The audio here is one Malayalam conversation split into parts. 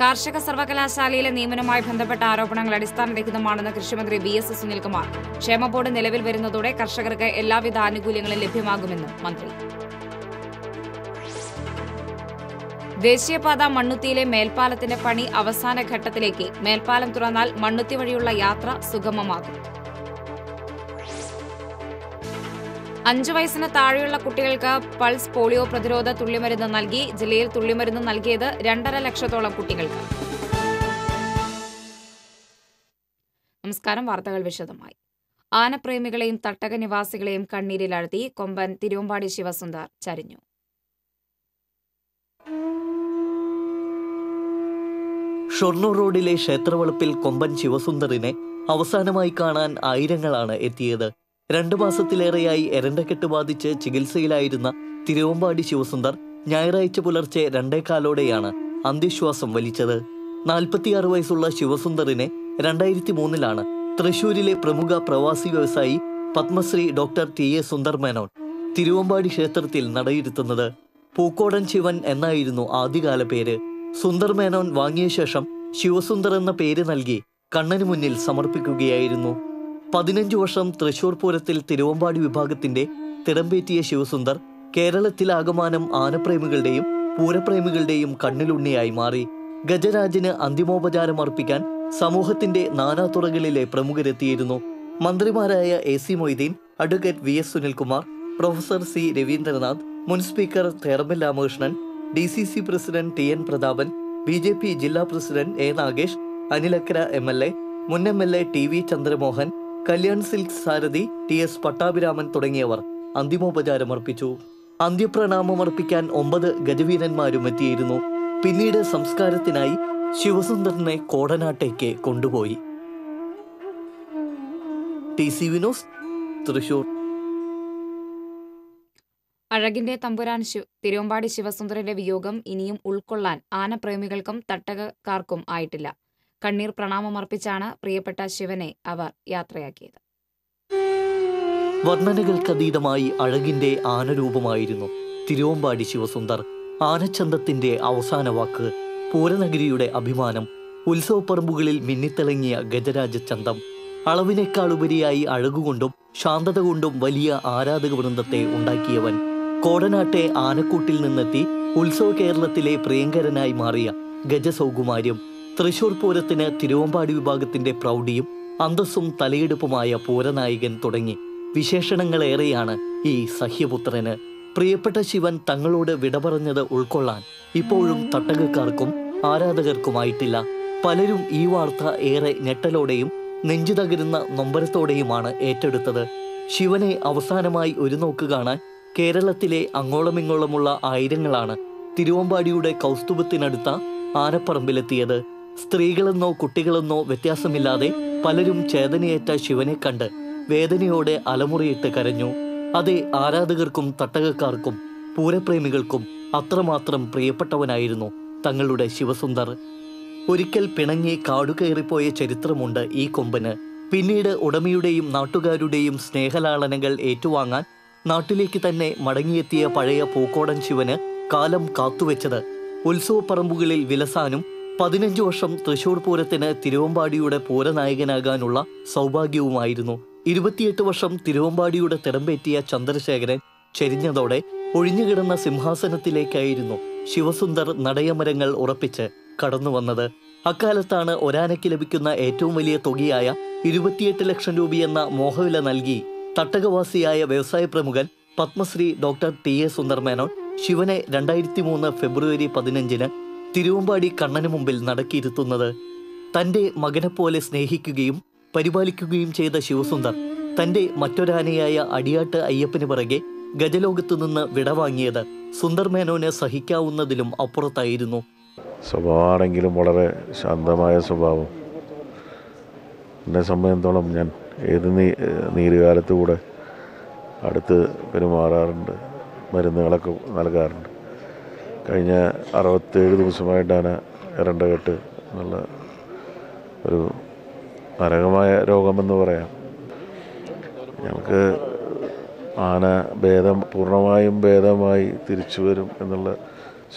കാർഷിക സർവകലാശാലയിലെ നിയമനവുമായി ബന്ധപ്പെട്ട ആരോപണങ്ങൾ അടിസ്ഥാനരഹിതമാണെന്ന് കൃഷിമന്ത്രി വി എസ് സുനിൽകുമാർ. ക്ഷേമ ബോർഡ് നിലവിൽ വരുന്നതോടെ കർഷകർക്ക് എല്ലാവിധ ആനുകൂല്യങ്ങളും ലഭ്യമാകുമെന്നും മന്ത്രി. ദേശീയപാത മണ്ണുത്തിയിലെ മേൽപ്പാലത്തിന്റെ പണി അവസാന ഘട്ടത്തിലേക്ക്. മേൽപ്പാലം തുറന്നാൽ മണ്ണുത്തി വഴിയുള്ള യാത്ര സുഗമമാകും. അഞ്ചു വയസ്സിന് താഴെയുള്ള കുട്ടികൾക്ക് പൾസ് പോളിയോ പ്രതിരോധ തുള്ളിമരുന്ന് നൽകി ജില്ലയിൽ തുള്ളിമരുന്ന് നൽകിയത് രണ്ടര ലക്ഷത്തോളം കുട്ടികൾക്ക്. നമസ്കാരം വാർത്തകൾ വിശദമായി. ആനപ്രേമികളെയും തട്ടക നിവാസികളെയും കണ്ണീരിലാഴ്ത്തി കൊമ്പൻ തിരുവമ്പാടി ശിവസുന്ദർ ചരിഞ്ഞു. ഷൊർണൂർ റോഡിലെ ക്ഷേത്രവളപ്പിൽ കൊമ്പൻ ശിവസുന്ദറിനെ അവസാനമായി കാണാൻ ആയിരങ്ങളാണ് എത്തിയത്. രണ്ടു മാസത്തിലേറെയായി എരണ്ടക്കെട്ട് ബാധിച്ച് ചികിത്സയിലായിരുന്ന തിരുവമ്പാടി ശിവസുന്ദർ ഞായറാഴ്ച പുലർച്ചെ രണ്ടേകാലോടെയാണ് അന്ത്യശ്വാസം വലിച്ചത്. നാൽപ്പത്തിയാറ് വയസ്സുള്ള ശിവസുന്ദറിനെ രണ്ടായിരത്തി മൂന്നിലാണ് തൃശൂരിലെ പ്രമുഖ പ്രവാസി വ്യവസായി Padma Shri doctor T A Sundar Menon Thiruvambady ക്ഷേത്രത്തിൽ നടയിരുത്തുന്നത്. പൂക്കോടൻ ശിവൻ എന്നായിരുന്നു ആദ്യകാല പേര്. സുന്ദർ മേനോൻ വാങ്ങിയ ശേഷം ശിവസുന്ദർ എന്ന പേര് നൽകി കണ്ണനു മുന്നിൽ സമർപ്പിക്കുകയായിരുന്നു. പതിനഞ്ചു വർഷം തൃശൂർ പൂരത്തിൽ തിരുവമ്പാടി വിഭാഗത്തിന്റെ തിടമ്പേറ്റിയ ശിവസുന്ദർ കേരളത്തിലാകമാനം ആനപ്രേമികളുടെയും പൂരപ്രേമികളുടെയും കണ്ണിലുണ്ണിയായി മാറി. ഗജരാജിന് അന്തിമോപചാരം അർപ്പിക്കാൻ സമൂഹത്തിന്റെ നാനാതുറകളിലെ പ്രമുഖരെത്തിയിരുന്നു. മന്ത്രിമാരായ A C Moideen advocate V S Sunilkumar professor C Raveendranath മുൻ സ്പീക്കർ തേർമൽ Ramakrishnan D C C president T N Prathapan B J P ജില്ലാ president A Nagesh Anil Akkara M L A മുൻ M L A T V Chandramohan Kalyan silk സാരഥി ടി എസ് പട്ടാഭിരാമൻ തുടങ്ങിയവർ അന്തിമോപചാരമർപ്പിച്ചു അന്ത്യപ്രണാമമർപ്പിക്കാൻ ഒമ്പത് ഗജവീരന്മാരും എത്തിയിരുന്നു. പിന്നീട് സംസ്കാരത്തിനായി ശിവസുന്ദറിനെ കോടനാട്ടേക്ക് കൊണ്ടുപോയി. T C V news Thrissur. അഴകിന്റെ തമ്പുരാൻ ശിവ തിരുവമ്പാടി ശിവസുന്ദരന്റെ വിയോഗം ഇനിയും ഉൾക്കൊള്ളാൻ ആനപ്രേമികൾക്കും തട്ടകക്കാർക്കും ആയിട്ടില്ല. കണ്ണീർ പ്രണാമമർപ്പിച്ചാണ് പ്രിയപ്പെട്ട ശിവനെ അവർ യാത്രയാക്കിയത്. വർണനകൾക്കതീതമായി അഴകിന്റെ ആനരൂപമായിരുന്നു തിരുവമ്പാടി ശിവസുന്ദർ. ആനച്ചന്തത്തിന്റെ അവസാന വാക്ക് പൂരനഗരിയുടെ അഭിമാനം ഉത്സവപ്പറമ്പുകളിൽ മിന്നിത്തിളങ്ങിയ ഗജരാജ ചന്തം അളവിനേക്കാളുപരിയായി അഴകുകൊണ്ടും ശാന്തത കൊണ്ടും വലിയ ആരാധക വൃന്ദത്തെ ഉണ്ടാക്കിയവൻ കോടനാട്ടെ ആനക്കൂട്ടിൽ നിന്നെത്തി ഉത്സവ കേരളത്തിലെ പ്രിയങ്കരനായി മാറിയ ഗജസൗകുമാര്യം. തൃശൂർ പൂരത്തിന് തിരുവമ്പാടി വിഭാഗത്തിന്റെ പ്രൗഢിയും അന്തസ്സും തലയെടുപ്പുമായ പൂരനായകൻ തുടങ്ങി വിശേഷണങ്ങളേറെയാണ് ഈ സഹ്യപുത്രന്. പ്രിയപ്പെട്ട ശിവൻ തങ്ങളോട് വിട പറഞ്ഞത് ഉൾക്കൊള്ളാൻ ഇപ്പോഴും തട്ടകക്കാർക്കും ആരാധകർക്കുമായിട്ടില്ല. പലരും ഈ വാർത്ത ഏറെ ഞെട്ടലോടെയും നെഞ്ചു തകരുന്ന നൊമ്പരത്തോടെയുമാണ് ഏറ്റെടുത്തത്. ശിവനെ അവസാനമായി ഒരു നോക്ക് കാണാൻ കേരളത്തിലെ അങ്ങോളമിങ്ങോളമുള്ള ആയിരങ്ങളാണ് തിരുവമ്പാടിയുടെ കൗസ്തുഭത്തിനടുത്ത ആനപ്പറമ്പിലെത്തിയത്. സ്ത്രീകളെന്നോ കുട്ടികളെന്നോ വ്യത്യാസമില്ലാതെ പലരും ചേതനയേറ്റ ശിവനെ കണ്ട് വേദനയോടെ അലമുറിയിട്ട് കരഞ്ഞു. അതെ ആരാധകർക്കും തട്ടകക്കാർക്കും പൂരപ്രേമികൾക്കും അത്രമാത്രം പ്രിയപ്പെട്ടവനായിരുന്നു തങ്ങളുടെ ശിവസുന്ദർ. ഒരിക്കൽ പിണങ്ങി കാടുകയറിപ്പോയ ചരിത്രമുണ്ട് ഈ കൊമ്പന്. പിന്നീട് ഉടമയുടെയും നാട്ടുകാരുടെയും സ്നേഹലാളനകൾ ഏറ്റുവാങ്ങാൻ നാട്ടിലേക്ക് തന്നെ മടങ്ങിയെത്തിയ പഴയ പൂക്കോടൻ ശിവന് കാലം കാത്തുവെച്ചത്. ഉത്സവപ്പറമ്പുകളിൽ വിലസാനും പതിനഞ്ചു വർഷം തൃശൂർ പൂരത്തിന് തിരുവമ്പാടിയുടെ പൂരനായകനാകാനുള്ള സൗഭാഗ്യവുമായിരുന്നു. ഇരുപത്തിയെട്ട് വർഷം തിരുവമ്പാടിയുടെ തിടമ്പേറ്റിയ ചന്ദ്രശേഖരൻ ചെരിഞ്ഞതോടെ ഒഴിഞ്ഞുകിടന്ന സിംഹാസനത്തിലേക്കായിരുന്നു ശിവസുന്ദർ നടയമരങ്ങൾ ഉറപ്പിച്ച് കടന്നു വന്നത്. അക്കാലത്താണ് ഒരാനയ്ക്ക് ലഭിക്കുന്ന ഏറ്റവും വലിയ തുകയായ ഇരുപത്തിയെട്ട് ലക്ഷം രൂപയെന്ന മോഹവില നൽകി തട്ടകവാസിയായ വ്യവസായ പ്രമുഖൻ Padmashri doctor T A Sundar Menon ശിവനെ രണ്ടായിരത്തി മൂന്ന് ഫെബ്രുവരി പതിനഞ്ചിന് തിരുവമ്പാടി കണ്ണന് മുമ്പിൽ നടക്കിയിരുത്തുന്നത് തന്റെ മകനെപ്പോലെ സ്നേഹിക്കുകയും പരിപാലിക്കുകയും ചെയ്ത ശിവസുന്ദർ തന്റെ മറ്റൊരാനയായ അടിയാട്ട് അയ്യപ്പന് പിറകെ ഗജലോകത്തു നിന്ന് വിടവാങ്ങിയത് സുന്ദർ മേനോന് സഹിക്കാവുന്നതിലും അപ്പുറത്തായിരുന്നു. സ്വഭാവമാണെങ്കിലും വളരെ ശാന്തമായ സ്വഭാവം. എന്നെ സംബന്ധിച്ചോളം ഞാൻ ഏത് നീ നീരുകാലത്തുകൂടെ അടുത്ത് പെരുമാറാറുണ്ട് മരുന്നുകളൊക്കെ നൽകാറുണ്ട്. കഴിഞ്ഞ അറുപത്തേഴ് ദിവസമായിട്ടാണ് ഇരണ്ടകെട്ട് എന്നുള്ള ഒരു നരകമായ രോഗമെന്ന് പറയാം. ഞങ്ങൾക്ക് ആന ഭേദം പൂർണമായും ഭേദമായി തിരിച്ചു വരും എന്നുള്ള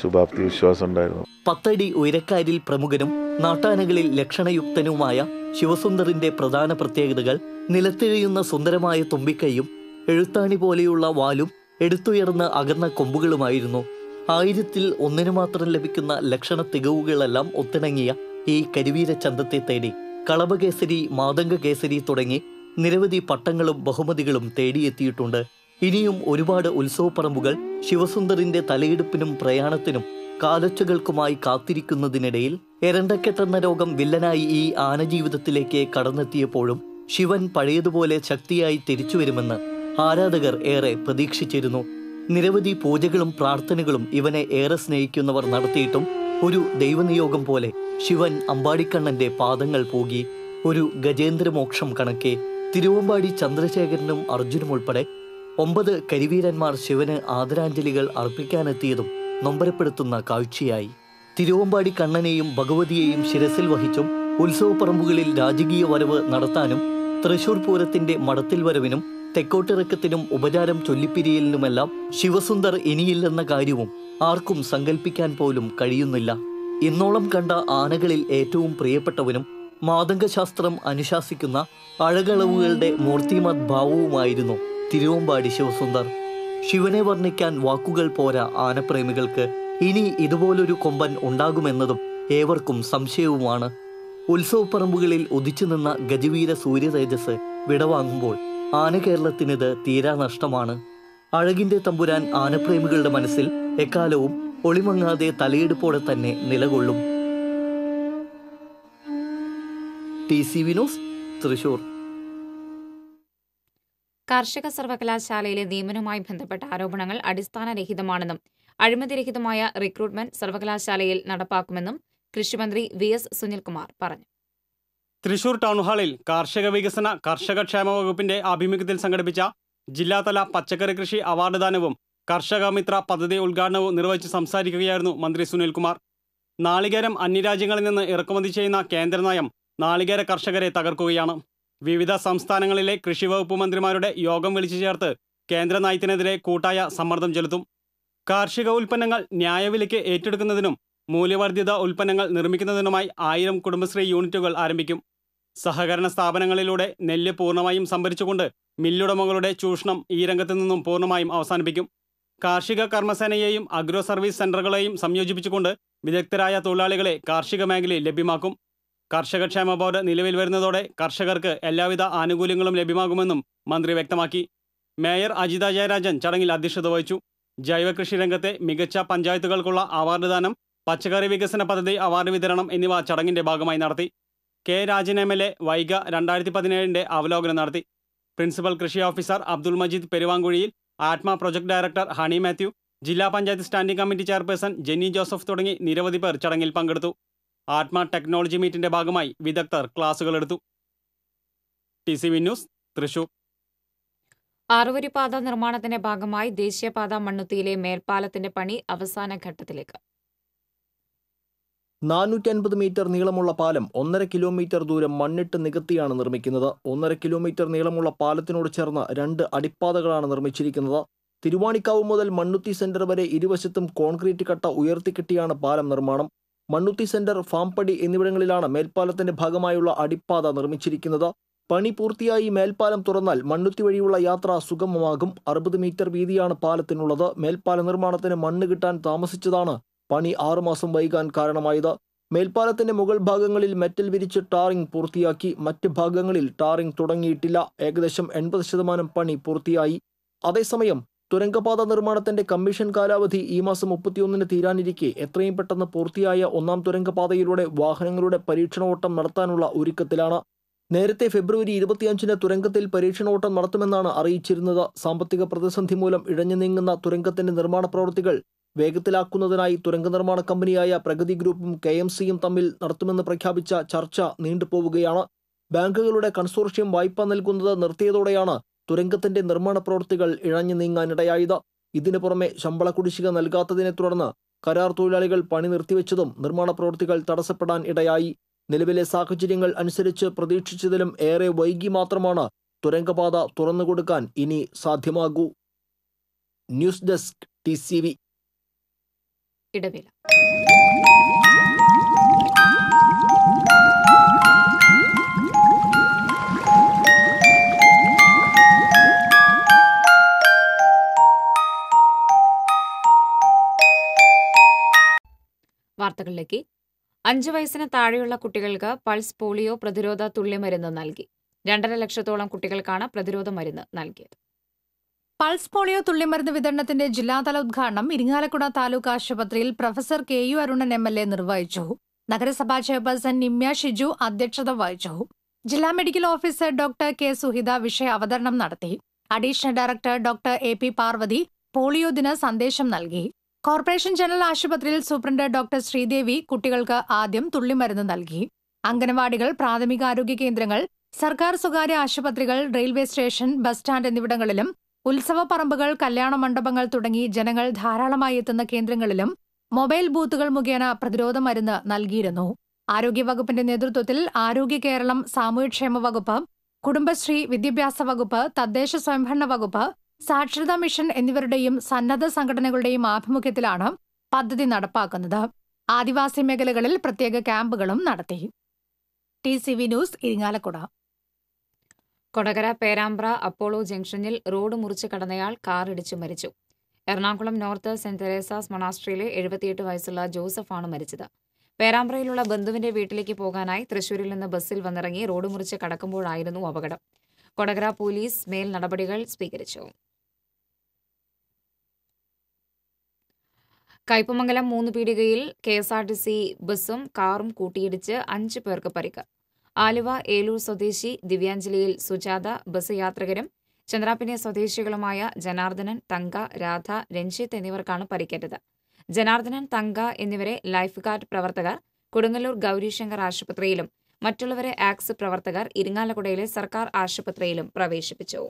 ശുഭാപ്തി വിശ്വാസം ഉണ്ടായിരുന്നു. പത്തടി ഉയരക്കാരിൽ പ്രമുഖനും നാട്ടാനകളിൽ ലക്ഷണയുക്തനുമായ ശിവസുന്ദറിന്റെ പ്രധാന പ്രത്യേകതകൾ നിലത്തിഴയുന്ന സുന്ദരമായ തുമ്പിക്കൈയും എഴുത്താണി പോലെയുള്ള വാലും എടുത്തുയർന്ന അകന്ന കൊമ്പുകളുമായിരുന്നു ആയിരത്തിൽ ഒന്നിനു മാത്രം ലഭിക്കുന്ന ലക്ഷണ തികവുകളെല്ലാം ഒത്തിണങ്ങിയ ഈ കരിവീര ചന്തത്തെ തേടി കളഭകേസരി മാതംഗ കേസരി തുടങ്ങി നിരവധി പട്ടങ്ങളും ബഹുമതികളും തേടിയെത്തിയിട്ടുണ്ട്. ഇനിയും ഒരുപാട് ഉത്സവപ്പറമ്പുകൾ ശിവസുന്ദറിന്റെ തലയെടുപ്പിനും പ്രയാണത്തിനും കാലൊച്ചകൾക്കുമായി കാത്തിരിക്കുന്നതിനിടയിൽ എരണ്ടക്കെട്ടെന്ന രോഗം വില്ലനായി ഈ ആനജീവിതത്തിലേക്ക് കടന്നെത്തിയപ്പോഴും ശിവൻ പഴയതുപോലെ ശക്തിയായി തിരിച്ചുവരുമെന്ന് ആരാധകർ ഏറെ പ്രതീക്ഷിച്ചിരുന്നു. നിരവധി പൂജകളും പ്രാർത്ഥനകളും ഇവനെ ഏറെ സ്നേഹിക്കുന്നവർ നടത്തിയിട്ടും ഒരു ദൈവനിയോഗം പോലെ ശിവൻ അമ്പാടിക്കണ്ണന്റെ പാദങ്ങൾ പോകി ഒരു ഗജേന്ദ്രമോക്ഷം കണക്കെ തിരുവമ്പാടി ചന്ദ്രശേഖരനും അർജുനും ഉൾപ്പെടെ ഒമ്പത് കരിവീരന്മാർ ശിവന് ആദരാഞ്ജലികൾ അർപ്പിക്കാനെത്തിയതും നൊമ്പരപ്പെടുത്തുന്ന കാഴ്ചയായി. തിരുവമ്പാടി കണ്ണനെയും ഭഗവതിയെയും ശിരസിൽ വഹിച്ചും ഉത്സവപ്പറമ്പുകളിൽ രാജകീയ വരവ് നടത്താനും തൃശൂർ പൂരത്തിന്റെ മടത്തിൽ വരവിനും തെക്കോട്ടിറക്കത്തിനും ഉപചാരം ചൊല്ലിപ്പിരിയലിനുമെല്ലാം ശിവസുന്ദർ ഇനിയില്ലെന്ന കാര്യവും ആർക്കും സങ്കല്പിക്കാൻ പോലും കഴിയുന്നില്ല. ഇന്നോളം കണ്ട ആനകളിൽ ഏറ്റവും പ്രിയപ്പെട്ടവനും മാതംഗശാസ്ത്രം അനുശാസിക്കുന്ന അഴകളവുകളുടെ മൂർത്തിമത് ഭാവവുമായിരുന്നു തിരുവമ്പാടി ശിവസുന്ദർ. ശിവനെ വർണിക്കാൻ വാക്കുകൾ പോരാ ആനപ്രേമികൾക്ക്. ഇനി ഇതുപോലൊരു കൊമ്പൻ ഉണ്ടാകുമെന്നതും ഏവർക്കും സംശയവുമാണ്. ഉത്സവപ്പറമ്പുകളിൽ ഉദിച്ചു നിന്ന ഗജവീര സൂര്യതേജസ് വിടവാങ്ങുമ്പോൾ ആന കേരളത്തിനിത് തീരാ നഷ്ടമാണ്. അഴകിന്റെ തമ്പുരാൻ ആനപ്രേമികളുടെ മനസ്സിൽ എക്കാലവും ഒളിമങ്ങാതെ തലയെടുപ്പോടെ തന്നെ നിലകൊള്ളും. T C V news Thrissur. കാർഷിക സർവകലാശാലയിലെ നിയമനവുമായി ബന്ധപ്പെട്ട ആരോപണങ്ങൾ അടിസ്ഥാനരഹിതമാണെന്നും അഴിമതിരഹിതമായ റിക്രൂട്ട്മെന്റ് സർവകലാശാലയിൽ നടപ്പാക്കുമെന്നും കൃഷിമന്ത്രി വി എസ് സുനിൽകുമാർ പറഞ്ഞു. തൃശൂർ ടൗൺ ഹാളിൽ കാർഷിക വികസന കർഷക ക്ഷേമ വകുപ്പിന്റെ ആഭിമുഖ്യത്തിൽ സംഘടിപ്പിച്ച ജില്ലാതല പച്ചക്കറി കൃഷി അവാർഡ് ദാനവും കർഷക മിത്ര പദ്ധതി ഉദ്ഘാടനവും നിർവഹിച്ച് സംസാരിക്കുകയായിരുന്നു മന്ത്രി സുനിൽകുമാർ. നാളികേരം അന്യരാജ്യങ്ങളിൽ നിന്ന് ഇറക്കുമതി ചെയ്യുന്ന കേന്ദ്ര നയം നാളികേര കർഷകരെ തകർക്കുകയാണ്. വിവിധ സംസ്ഥാനങ്ങളിലെ കൃഷി വകുപ്പ് മന്ത്രിമാരുടെ യോഗം വിളിച്ചു ചേർത്ത് കേന്ദ്ര നയത്തിനെതിരെ കൂട്ടായ സമ്മർദ്ദം ചെലുത്തും. കാർഷിക ഉൽപ്പന്നങ്ങൾ ന്യായവിലയ്ക്ക് ഏറ്റെടുക്കുന്നതിനും മൂല്യവർദ്ധിത ഉൽപ്പന്നങ്ങൾ നിർമ്മിക്കുന്നതിനുമായി ആയിരം കുടുംബശ്രീ യൂണിറ്റുകൾ ആരംഭിക്കും. സഹകരണ സ്ഥാപനങ്ങളിലൂടെ നെല്ല് പൂർണമായും സംഭരിച്ചുകൊണ്ട് മില്ലുടമകളുടെ ചൂഷണം ഈ രംഗത്തു നിന്നും പൂർണമായും അവസാനിപ്പിക്കും. കാർഷിക കർമ്മസേനയെയും അഗ്രോ സർവീസ് സെന്ററുകളെയും സംയോജിപ്പിച്ചുകൊണ്ട് വിദഗ്ധരായ തൊഴിലാളികളെ കാർഷിക മേഖലയിൽ ലഭ്യമാക്കും. കർഷകക്ഷേമ ബോർഡ് നിലവിൽ വരുന്നതോടെ കർഷകർക്ക് എല്ലാവിധ ആനുകൂല്യങ്ങളും ലഭ്യമാകുമെന്നും മന്ത്രി വ്യക്തമാക്കി. മേയർ അജിത ജയരാജൻ ചടങ്ങിൽ അധ്യക്ഷത വഹിച്ചു. ജൈവകൃഷി രംഗത്തെ മികച്ച പഞ്ചായത്തുകൾക്കുള്ള അവാർഡ് ദാനം പച്ചക്കറി വികസന പദ്ധതി അവാർഡ് വിതരണം എന്നിവ ചടങ്ങിന്റെ ഭാഗമായി നടത്തി. K Rajan M L A Vaiga രണ്ടായിരത്തി പതിനേഴിന്റെ അവലോകനം നടത്തി. പ്രിൻസിപ്പൽ കൃഷി ഓഫീസർ അബ്ദുൾ മജീദ് പെരുവാങ്കുഴിയിൽ ആത്മ പ്രൊജക്ട് ഡയറക്ടർ ഹണി മാത്യു ജില്ലാ panchayat standing committee chairperson Jenny Joseph തുടങ്ങി നിരവധി പേർ ചടങ്ങിൽ പങ്കെടുത്തു. ആത്മ ടെക്നോളജി മീറ്റിന്റെ ഭാഗമായി വിദഗ്ധർ ക്ലാസുകൾ എടുത്തു. T C V news Thrissur. ആറുവരിപ്പാത നിർമ്മാണത്തിന്റെ ഭാഗമായി ദേശീയപാത മണ്ണുത്തിയിലെ മേൽപ്പാലത്തിന്റെ പണി അവസാന ഘട്ടത്തിലേക്ക്. നാനൂറ്റി അൻപത് മീറ്റർ നീളമുള്ള പാലം ഒന്നര കിലോമീറ്റർ ദൂരം മണ്ണിട്ട് നികത്തിയാണ് നിർമ്മിക്കുന്നത്. ഒന്നര കിലോമീറ്റർ നീളമുള്ള പാലത്തിനോട് ചേർന്ന് രണ്ട് അടിപ്പാതകളാണ് നിർമ്മിച്ചിരിക്കുന്നത്. തിരുവാണിക്കാവ് മുതൽ മണ്ണുത്തി സെന്റർ വരെ ഇരുവശത്തും കോൺക്രീറ്റ് കട്ട ഉയർത്തിക്കെട്ടിയാണ് പാലം നിർമ്മാണം. മണ്ണുത്തി സെന്റർ ഫാംപടി എന്നിവിടങ്ങളിലാണ് മേൽപ്പാലത്തിന്റെ ഭാഗമായുള്ള അടിപ്പാത നിർമ്മിച്ചിരിക്കുന്നത്. പണി പൂർത്തിയായി മേൽപ്പാലം തുറന്നാൽ മണ്ണുത്തി വഴിയുള്ള യാത്ര സുഗമമാകും. അറുപത് മീറ്റർ വീതിയാണ് പാലത്തിനുള്ളത്. മേൽപ്പാല നിർമ്മാണത്തിന് മണ്ണ് കിട്ടാൻ താമസിച്ചതാണ് പണി ആറുമാസം വൈകാൻ കാരണമായത്. മേൽപ്പാലത്തിന്റെ മുകൾ ഭാഗങ്ങളിൽ മെറ്റൽ വിരിച്ച് ടാറിംഗ് പൂർത്തിയാക്കി മറ്റ് ഭാഗങ്ങളിൽ ടാറിംഗ് തുടങ്ങിയിട്ടില്ല. ഏകദേശം എൺപത് ശതമാനം പണി പൂർത്തിയായി. അതേസമയം തുരങ്കപാത നിർമ്മാണത്തിന്റെ കമ്മീഷൻ കാലാവധി ഈ മാസം മുപ്പത്തിയൊന്നിന് തീരാനിരിക്കെ. എത്രയും പെട്ടെന്ന് പൂർത്തിയായ ഒന്നാം തുരങ്കപാതയിലൂടെ വാഹനങ്ങളുടെ പരീക്ഷണോട്ടം നടത്താനുള്ള ഒരുക്കത്തിലാണ്. നേരത്തെ ഫെബ്രുവരി ഇരുപത്തിയഞ്ചിന് തുരങ്കത്തിൽ പരീക്ഷണോട്ടം നടത്തുമെന്നാണ് അറിയിച്ചിരുന്നത്. സാമ്പത്തിക പ്രതിസന്ധി മൂലം ഇഴഞ്ഞു നീങ്ങുന്ന തുരങ്കത്തിന്റെ നിർമ്മാണ പ്രവൃത്തികൾ വേഗത്തിലാക്കുന്നതിനായി തുരങ്ക നിർമ്മാണ കമ്പനിയായ പ്രഗതി ഗ്രൂപ്പും കെ എം സിയും തമ്മിൽ നടത്തുമെന്ന് പ്രഖ്യാപിച്ച ചർച്ച നീണ്ടുപോവുകയാണ്. ബാങ്കുകളുടെ കൺസോർഷ്യം വായ്പ നൽകുന്നത് നിർത്തിയതോടെയാണ് തുരങ്കത്തിന്റെ നിർമ്മാണ പ്രവൃത്തികൾ ഇഴഞ്ഞു നീങ്ങാനിടയായത്. ഇതിനു പുറമെ ശമ്പള കുടിശ്ശിക നൽകാത്തതിനെ തുടർന്ന് കരാർ തൊഴിലാളികൾ പണി നിർത്തിവെച്ചതും നിർമ്മാണ പ്രവൃത്തികൾ തടസ്സപ്പെടാൻ ഇടയായി. നിലവിലെ സാഹചര്യങ്ങൾ അനുസരിച്ച് പ്രതീക്ഷിച്ചതിലും ഏറെ വൈകി മാത്രമാണ് തുരങ്കപാത തുറന്നുകൊടുക്കാൻ ഇനി സാധ്യമാകൂ. ന്യൂസ് ഡെസ്ക് ടി ഇടവേള. വാർത്തകളിലേക്ക്. അഞ്ചു വയസ്സിന് താഴെയുള്ള കുട്ടികൾക്ക് പൾസ് പോളിയോ പ്രതിരോധ തുള്ളിമരുന്ന് നൽകി. രണ്ടര ലക്ഷത്തോളം കുട്ടികൾക്കാണ് പ്രതിരോധ മരുന്ന് നൽകിയത്. പൾസ് പോളിയോ തുള്ളിമരുന്ന് വിതരണത്തിന്റെ ജില്ലാതല ഉദ്ഘാടനം ഇരിങ്ങാലക്കുട താലൂക്ക് ആശുപത്രിയിൽ professor K U Arunan M L A നിർവഹിച്ചു. നഗരസഭാ ചെയർപേഴ്സൺ നിമ്യ ഷിജു അധ്യക്ഷത വഹിച്ചു. ജില്ലാ medical officer doctor K Suhitha വിഷയ അവതരണം നടത്തി. Additional director doctor A P Parvathy polio ദിന സന്ദേശം നൽകി. കോർപ്പറേഷൻ ജനറൽ ആശുപത്രിയിൽ സൂപ്രണ്ട് ഡോക്ടർ ശ്രീദേവി കുട്ടികൾക്ക് ആദ്യം തുള്ളിമരുന്ന് നൽകി. അംഗനവാടികൾ പ്രാഥമികാരോഗ്യ കേന്ദ്രങ്ങൾ സർക്കാർ സ്വകാര്യ ആശുപത്രികൾ റെയിൽവേ സ്റ്റേഷൻ ബസ് സ്റ്റാൻഡ് എന്നിവിടങ്ങളിലും ഉത്സവ പറമ്പുകൾ കല്യാണ മണ്ഡപങ്ങൾ തുടങ്ങി ജനങ്ങൾ ധാരാളമായി എത്തുന്ന കേന്ദ്രങ്ങളിലും മൊബൈൽ ബൂത്തുകൾ മുഖേന പ്രതിരോധ മരുന്ന് നൽകിയിരുന്നു. ആരോഗ്യവകുപ്പിന്റെ നേതൃത്വത്തിൽ ആരോഗ്യ കേരളം സാമൂഹ്യക്ഷേമ വകുപ്പ് കുടുംബശ്രീ വിദ്യാഭ്യാസ വകുപ്പ് തദ്ദേശ സ്വയംഭരണ വകുപ്പ് സാക്ഷരതാ മിഷൻ എന്നിവരുടെയും സന്നദ്ധ സംഘടനകളുടെയും ആഭിമുഖ്യത്തിലാണ് പദ്ധതി നടപ്പാക്കുന്നത്. ആദിവാസി മേഖലകളിൽ പ്രത്യേക ക്യാമ്പുകളും നടത്തി. T C V news Irinjalakuda. Kodakara Perambra Apollo ജംഗ്ഷനിൽ റോഡ് മുറിച്ച് കടന്നയാൾ കാറിടിച്ചു മരിച്ചു. എറണാകുളം നോർത്ത് സെന്റ് തെരേസാസ് മൊണാസ്ട്രിയിലെ എഴുപത്തിയെട്ട് വയസ്സുള്ള ജോസഫാണ് മരിച്ചത്. പേരാമ്പ്രയിലുള്ള ബന്ധുവിന്റെ വീട്ടിലേക്ക് പോകാനായി തൃശൂരിൽ നിന്ന് ബസ്സിൽ വന്നിറങ്ങി റോഡ് മുറിച്ച് കടക്കുമ്പോഴായിരുന്നു അപകടം. കൊടകര പോലീസ് മേൽ നടപടികൾ സ്വീകരിച്ചു. കയ്പമംഗലം മൂന്ന് പീടികയിൽ K S R T C ബസ്സും കാറും കൂട്ടിയിടിച്ച് അഞ്ച് പേർക്ക് പരിക്ക്. ആലുവ ഏലൂർ സ്വദേശി ദിവ്യാഞ്ജലിയിൽ സുജാത ബസ് യാത്രികരും ചന്ദ്രാപ്പിനെ സ്വദേശികളുമായ ജനാർദ്ദനൻ തങ്ക രാധ രഞ്ജിത്ത് എന്നിവർക്കാണ് പരിക്കേറ്റത്. ജനാർദ്ദനൻ തങ്ക എന്നിവരെ ലൈഫ് ഗാർഡ് പ്രവർത്തകർ കൊടുങ്ങല്ലൂർ ഗൌരീശങ്കർ ആശുപത്രിയിലും മറ്റുള്ളവരെ ആക്സ് പ്രവർത്തകർ ഇരിങ്ങാലക്കുടയിലെ സർക്കാർ ആശുപത്രിയിലും പ്രവേശിപ്പിച്ചു.